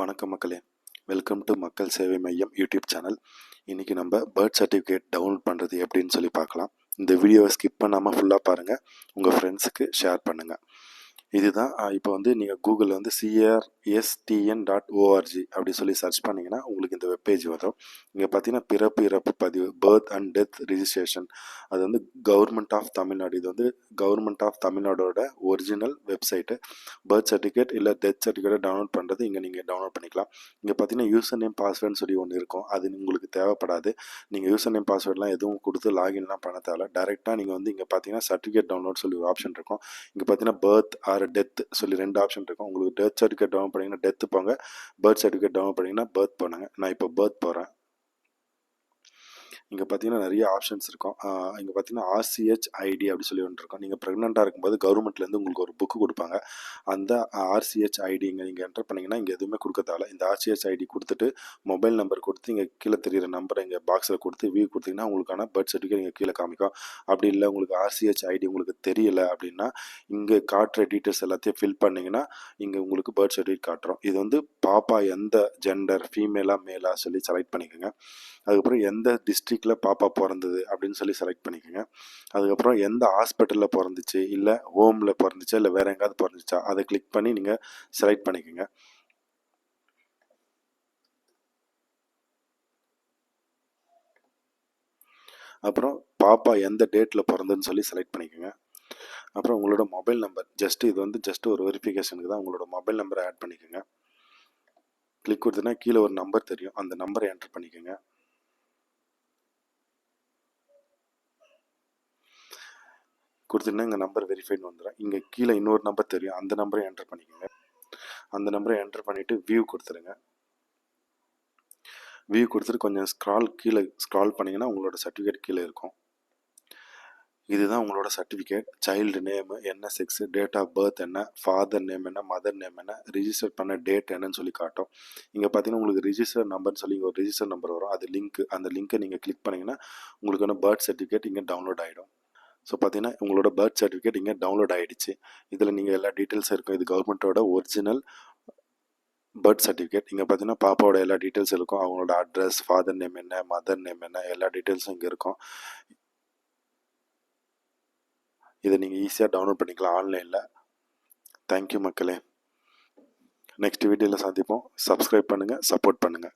வணக்கம் மக்களே. Welcome to மக்கள் சேவை மையம் யூடியூப் சேனல். இன்றைக்கி நம்ம பர்த் சர்டிஃபிகேட் டவுன்லோட் பண்ணுறது எப்படின்னு சொல்லி பார்க்கலாம். இந்த வீடியோவை ஸ்கிப் பண்ணாமல் ஃபுல்லாக பாருங்கள் உங்கள் ஃப்ரெண்ட்ஸுக்கு ஷேர் பண்ணுங்கள் இதுதான் இப்போ வந்து நீங்கள் கூகுளில் வந்து சிஆர்எஸ்டிஎன் டாட் ஓஆர்ஜி அப்படி சொல்லி சர்ச் பண்ணிங்கன்னா உங்களுக்கு இந்த வெப்பேஜ் வரும். இங்கே பார்த்தீங்கன்னா பிறப்பு இறப்பு பதிவு பர்த் அண்ட் டெத் ரிஜிஸ்ட்ரேஷன் அது வந்து கவர்மெண்ட் ஆஃப் தமிழ்நாடு இது வந்து கவர்மெண்ட் ஆஃப் தமிழ்நாடோட ஒரிஜினல் வெப்சைட்டு பர்த் சர்டிஃபிகேட் இல்லை டெத் சர்டிஃபிகேட்டை டவுன்லோட் பண்ணுறது இங்கே நீங்கள் டவுன்லோட் பண்ணிக்கலாம். இங்கே பார்த்தீங்கன்னா யூசர் நேம் பாஸ்வேர்டுன்னு சொல்லி ஒன்று இருக்கும். அது உங்களுக்கு தேவைப்படாது. நீங்கள் யூசர் நேம் பாஸ்வேர்ட்லாம் எதுவும் கொடுத்து லாகின்லாம் பண்ண தேவை டேரெக்டாக நீங்கள் வந்து இங்கே பார்த்தீங்கன்னா சர்டிஃபிகேட் டவுன்லோட் சொல்லி ஒரு ஆப்ஷன் இருக்கும். இங்கே பார்த்தீங்கன்னா பர்த் ஆர் டெத் சொல்லி ரெண்டு ஆப்ஷன் இருக்கும். உங்களுக்கு டெத் சர்டிஃபிகேட் டவுன் பண்ணிங்கன்னா டெத்து போங்க. பர்த் சர்டிஃபிகேட் டவுன் பண்ணிங்கன்னா பர்த் போனாங்க. நான் இப்போ பர்த் போகிறேன் இங்கே பார்த்தீங்கன்னா நிறைய ஆப்ஷன்ஸ் இருக்கும். இங்கே பார்த்தீங்கன்னா ஆர்சிஹெச் ஐடி அப்படி சொல்லி ஒன்று இருக்கும். நீங்கள் ப்ரெக்னெண்ட்டாக இருக்கும்போது கவர்மெண்ட்லேருந்து உங்களுக்கு ஒரு புக்கு கொடுப்பாங்க. அந்த ஆர்சிஹெச் ஐடி இங்கே நீங்கள் என்டர் பண்ணிங்கன்னா இங்கே எதுவுமே கொடுக்க தேவை இந்த ஆர்சிஹெச் ஐடி கொடுத்துட்டு மொபைல் நம்பர் கொடுத்து இங்கே கீழே தெரியிற நம்பரை இங்கே பாக்ஸில் கொடுத்து வியூ கொடுத்தீங்கன்னா உங்களுக்கான பர்த் சர்டிஃபிகேட் இங்கே கீழே காமிக்கும். அப்படி இல்லை உங்களுக்கு ஆர்சிஹெச் ஐடி உங்களுக்கு தெரியல அப்படின்னா இங்கே காட்டுற டீட்டெயில்ஸ் எல்லாத்தையும் ஃபில் பண்ணிங்கன்னா இங்கே உங்களுக்கு பர்த் சர்டிஃபிகேட் காட்டுறோம். இது வந்து பாப்பா எந்த ஜெண்டர் ஃபீமேலாக மேலாக சொல்லி செலக்ட் பண்ணிக்கோங்க. அதுக்கப்புறம் எந்த டிஸ்ட்ரிக் டிஸ்ட்ரிக்டில் பாப்பா பிறந்தது அப்படின்னு சொல்லி செலக்ட் பண்ணிக்கோங்க. அதுக்கப்புறம் எந்த ஹாஸ்பிட்டலில் பிறந்துச்சு? இல்லை ஹோமில் பிறந்துச்சா? இல்லை வேறு எங்கேயாவது பிறந்துச்சா? அதை கிளிக் பண்ணி நீங்கள் செலக்ட் பண்ணிக்கோங்க. அப்புறம் பாப்பா எந்த டேட்டில் பிறந்துன்னு சொல்லி செலக்ட் பண்ணிக்கோங்க. அப்புறம் உங்களோட மொபைல் நம்பர் ஜஸ்ட் இது வந்து ஜஸ்ட் ஒரு வெரிஃபிகேஷனுக்கு தான் உங்களோட மொபைல் நம்பரை ஆட் பண்ணிக்கோங்க. கிளிக் கொடுத்தீங்கன்னா கீழே ஒரு நம்பர் தெரியும். அந்த நம்பரை என்டர் பண்ணிக்கோங்க. கொடுத்தீங்கன்னா இங்கே நம்பர் வெரிஃபைன்னு வந்துடும் இங்கே கீழே இன்னொரு நம்பர் தெரியும். அந்த நம்பரை என்டர் பண்ணிக்கோங்க. அந்த நம்பரை என்டர் பண்ணிவிட்டு வியூ கொடுத்துருங்க. வியூ கொடுத்துட்டு கொஞ்சம் ஸ்க்ரால் கீழே ஸ்க்ரால் பண்ணிங்கன்னா உங்களோட சர்டிஃபிகேட் கீழே இருக்கும். இதுதான் உங்களோட சர்டிஃபிகேட் சைல்டு நேமு என்ன செக்ஸு டேட் ஆஃப் பர்த் என்ன ஃபாதர் நேம் என்ன மதர் நேம் என்ன ரிஜிஸ்டர் பண்ண டேட் என்னன்னு சொல்லி காட்டும். இங்கே பார்த்தீங்கன்னா உங்களுக்கு ரிஜிஸ்டர் நம்பர்னு சொல்லி ஒரு ரிஜிஸ்டர் நம்பர் வரும். அது லிங்க் அந்த லிங்க்கை நீங்கள் கிளிக் பண்ணிங்கன்னா உங்களுக்கான பர்த் சர்டிஃபிகேட் இங்கே டவுன்லோட் ஆகிடும் ஸோ பார்த்தீங்கன்னா உங்களோட பர்த் சர்டிஃபிகேட் இங்கே டவுன்லோட் ஆகிடுச்சு இதில் நீங்கள் எல்லா டீட்டெயில்ஸும் இருக்கும். இது கவர்மெண்ட்டோட ஒரிஜினல் பர்த் சர்டிஃபிகேட் இங்கே பார்த்தீங்கன்னா பாப்பாவோட எல்லா டீட்டெயில்ஸ் இருக்கும். அவங்களோட அட்ரஸ் ஃபாதர் நேம் என்ன மதர் நேம் என்ன எல்லா டீட்டெயில்ஸும் இங்கே இருக்கும். இதை நீங்கள் ஈஸியாக டவுன்லோட் பண்ணிக்கலாம் ஆன்லைனில் தேங்க்யூ மக்களே. நெக்ஸ்ட் வீடியோவில் சந்திப்போம். சப்ஸ்கிரைப் பண்ணுங்கள் சப்போர்ட் பண்ணுங்கள்